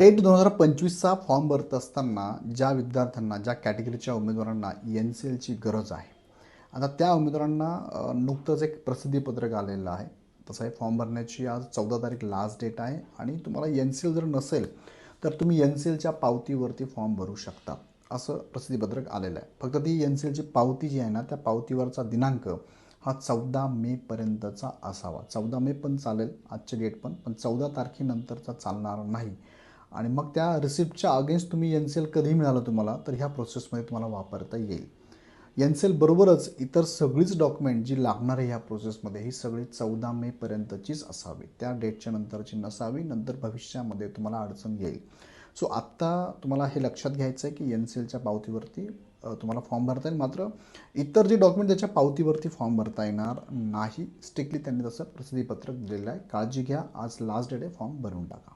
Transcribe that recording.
TET दोन हजार पंचवीसचा form भरत असताना ज्या विद्यार्थ्यांना ज्या कॅटेगरीच्या उमेदवारांना एन सी एलची गरज आहे आता त्या उमेदवारांना नुकतंच एक प्रसिद्धीपत्रक आलेलं आहे. तसं आहे फॉर्म भरण्याची आज चौदा तारीख लास्ट डेट आहे आणि तुम्हाला एन सी एल जर नसेल तर तुम्ही एन सी एलच्या पावतीवरती फॉर्म भरू शकता असं प्रसिद्धीपत्रक आलेलं आहे. फक्त ती एन सी एलची पावती जी आहे ना त्या पावतीवरचा दिनांक हा चौदा मेपर्यंतचा असावा. चौदा मे पण चालेल आजचे डेट पण पण चौदा तारखेनंतरचा चालणार नाही. आणि मग त्या रिसिप्टच्या अगेन्स्ट तुम्ही एन सी एल कधी मिळालं तुम्हाला तर ह्या प्रोसेसमध्ये तुम्हाला वापरता येईल. एन सी एलबरोबरच इतर सगळीच डॉक्युमेंट जी लागणार आहे ह्या प्रोसेसमध्ये ही सगळी चौदा मेपर्यंतचीच असावी. त्या डेटच्या नंतरची नसावी नंतर भविष्यामध्ये तुम्हाला अडचण येईल. सो आत्ता तुम्हाला हे लक्षात घ्यायचं आहे की एन सी एलच्या पावतीवरती तुम्हाला फॉर्म भरता येईल. मात्र इतर जे डॉक्युमेंट त्याच्या पावतीवरती फॉर्म भरता येणार नाही स्ट्रिक्टली त्यांनी तसं प्रसिद्धीपत्रक दिलेलं आहे. काळजी घ्या. आज लास्ट डेट आहे फॉर्म भरून टाका.